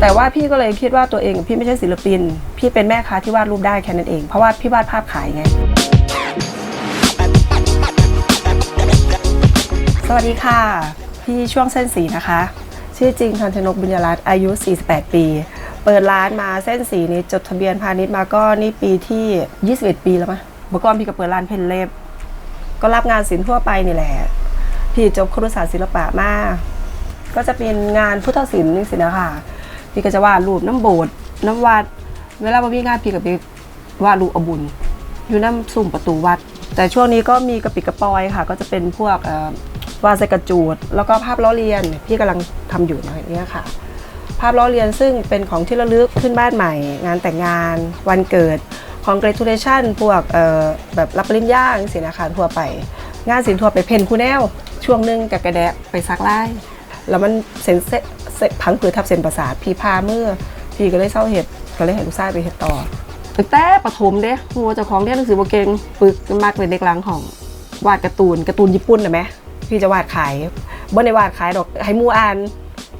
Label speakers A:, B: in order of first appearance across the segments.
A: แต่ว่าพี่ก็เลยคิดว่าตัวเอง พี่ไม่ใช่ศิลปิน พี่เป็นแม่ค้าที่วาดรูปได้แค่นั้นเอง เพราะว่าพี่วาดภาพขายไง สวัสดีค่ะ พี่ช่วงเส้นสีนะคะ ชื่อจริงทันชนกบุญยรัตน์อายุ 48 ปี เปิดร้านมาเส้นสีนี้จดทะเบียนพาณิชย์มาก็นี่ปีที่ 21 ปีแล้วมั้ยเมื่อก่อนพี่ก็เปิดร้านเพนเล็บ ก็รับงานศิลป์ทั่วไปนี่แหละ พี่จบครุศาสตร์ศิลปะมาก็จะเป็นงานพุทธศิลป์นี่สินะคะ พี่ก็จะวาดรูปน้ำโบสถ์น้ำวัด เวลาบ่มีงานพี่ก็ไปวาดรูปอาบุญ อยู่น้ำสุ่มประตูวัด แต่ช่วงนี้ก็มีกระปิกระปอยค่ะ ก็จะเป็นพวกวาดใส่กระจูด แล้วก็ภาพล้อเลียนพี่กำลังทำอยู่นะเนี่ยค่ะ ภาพล้อเลียนซึ่งเป็นของที่ระลึกขึ้นบ้านใหม่ งานแต่งงาน วันเกิด congratulation พวกแบบรับปริญญาอย่างสินะคะทั่วไป งานศิลป์ทั่วไปเพนคูแนลช่วงหนึงกับกระแดะไปซักไล่แล้วมันเส้นเสเส พังผืดทับเส้นประสาทพี่พาเมื่อพี่ก็เลยเศร้าเห็ดก็เลยให้ลูกชายไปเห็ดต่อตั้งแต่ประถมเด้หัวเจ้าของเรียนหนังสือบ่เก่งปึกมากเลยเด็กหลังของวาดการ์ตูนการ์ตูนญี่ปุ่นนะไหมพี่จะวาดขายบ่ได้วาดขายดอกให้หมูอ่าน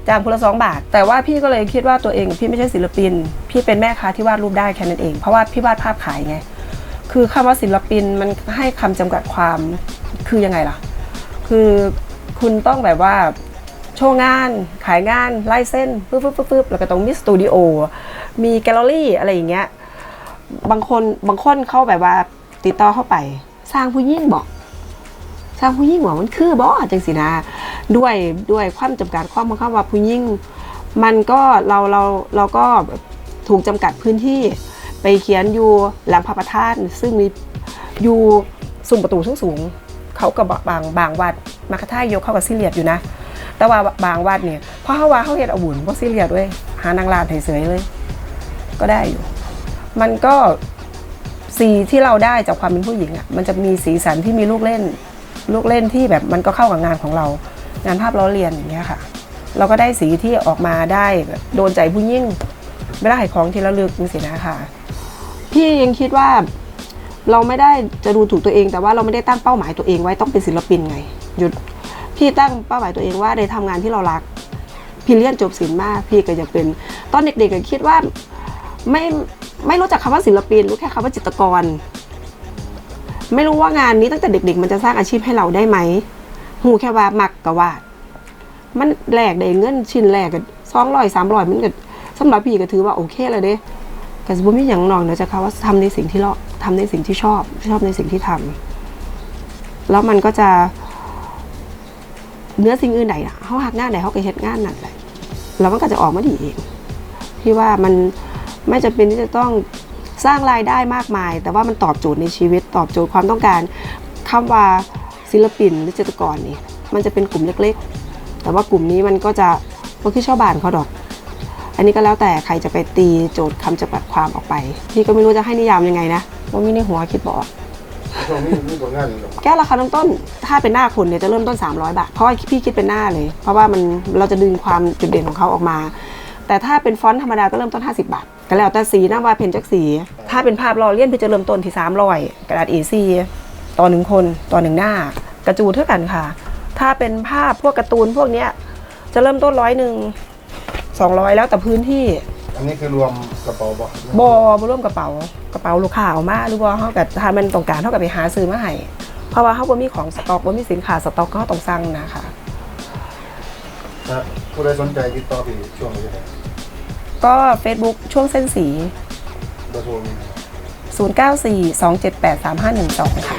A: จ้างคนละสองบาท แต่ว่าพี่ก็เลยคิดว่าตัวเองพี่ไม่ใช่ศิลปิน พี่เป็นแม่ค้าที่วาดรูปได้แค่นั้นเอง เพราะว่าพี่วาดภาพขายไง คือคำว่าศิลปินมันให้คำจำกัดความคือยังไงล่ะ คือคุณต้องแบบว่า โชว์งาน ขายงานไล่เส้นปึ๊บปึ๊บปึ๊บแล้วก็ต้องมีสตูดิโอ มีแกลเลอรี่อะไรอย่างเงี้ย บางคนบางคนเข้าแบบว่าติดต่อเข้าไป สร้างผู้ยิ่งบอก สร้างผู้ยิ่งว่ามันคือบอจังสินะ ด้วยด้วยความจำกัดความของคำว่าผู้ยิ่ง มันก็เราเราเราก็ถูกจำกัดพื้นที่ไปเขียนอยู่หลังพระประธาน ซึ่งมีอยู่สุ่มประตูสูงสูงเขากับบางบางวัดมาคาทายกเข้ากับซิเลียดอยู่นะ แต่ว่าบางวัดเนี่ยเพราะเขาว่าเขาเฮ็ดเอาบุญเพราะซิเลียดด้วยหานางลานไถเสยเลย ก็ได้อยู่ มันก็สีที่เราได้จากความเป็นผู้หญิงอะมันจะมีสีสันที่มีลูกเล่น ลูกเล่นที่แบบมันก็เข้ากับงานของเรา งานภาพล้อเลียนอย่างเงี้ยค่ะ เราก็ได้สีที่ออกมาได้แบบโดนใจผู้ยิ่งไม่ได้ขายของที่ระลึกนี่สินะค่ะพี่ยังคิดว่าเราไม่ได้จะดูถูกตัวเองแต่ว่าเราไม่ได้ตั้งเป้าหมายตัวเองไว้ต้องเป็นศิลปินไงหยุด พี่ตั้งเป้าหมายตัวเองว่าได้ทำงานที่เรารัก พี่เรียนจบศิลป์มากพี่ก็จะเป็น ตอนเด็กๆก็คิดว่าไม่ไม่รู้จักคำว่าศิลปินรู้แค่คำว่าจิตรกร ไม่รู้ว่างานนี้ตั้งแต่เด็ก ๆ มันจะสร้างอาชีพให้เราได้ไหมหูแค่ว่ามักกะวาดมันแหลกได้เงินชิ้นแรกก็สองร้อยสามร้อยมันก็สำหรับพี่ก็ถือว่าโอเคเลยเด้แต่สมมติมีอย่างนองเดี๋ยจะเขาว่าทำในสิ่งที่เราทำในสิ่งที่ชอบ ชอบในสิ่งที่ทำแล้วมันก็จะ เนื้อสิ่งอื่นใดอะเขาหักงานไหนเขาก็เฮ็ดงานนั่นแหละแล้วมันก็จะออกมาดีเองพี่ว่ามันไม่จำเป็นที่จะต้องสร้างรายได้มากมาย แต่ว่ามันตอบโจทย์ในชีวิต ตอบโจทย์ความต้องการคำว่าศิลปินหรือจิตรกรนี่มันจะเป็นกลุ่มเล็ก ๆ แต่ว่ากลุ่มนี้มันก็จะพวกที่ชาวบ้านเขาดอก อันนี้ก็แล้วแต่ใครจะไปตีโจทย์คำจำกัดความออกไปพี่ก็ไม่รู้จะให้นิยามยังไงนะว่ามีในหัวคิดบอก
B: ช่วงนี้มีผลงานอยู่หรอ
A: แก้วราคาเริ่มต้น ถ้าเป็นหน้าคุณเนี่ยจะเริ่มต้น 300 บาท เพราะว่าพี่คิดเป็นหน้าเลย เพราะว่ามันเราจะดึงความจุดเด่นของเขาออกมา แต่ถ้าเป็นฟอนต์ธรรมดาก็เริ่มต้น 50 บาทก็แล้วแต่สีนะว่าเพนจักสี ถ้าเป็นภาพลอเลียนพี่จะเริ่มต้นที่300กระดาษ A4 ต่อหนึ่งคนต่อหนึ่งหน้ากระจูเท่ากันค่ะ ถ้าเป็นภาพพวกการ์ตูนพวกเนี้ยจะเริ่มต้นร้อยหนึ่งสองร้อยแล้วแต่พื้นที่
B: อันนี้คือรวมกระเป๋าบ่
A: บอบร่วมกระเป๋ากระเป๋าลูกค้าเอามาหรือว่าเขากับถ้ามันต้องการเท่ากับไปหาซื้อมาให้เพราะว่าเขาบ่มีของสต็อกบ่มีสินค้าสต็อกก็เขาต้องสั่งนะคะ
B: ถ้าผู้ใดสนใจติดต่อพี่ช่วงนี้ได้
A: ก็ Facebook ช่วงเส้นสี
B: เบอร์โทรมี
A: 0942783512 ค่ะ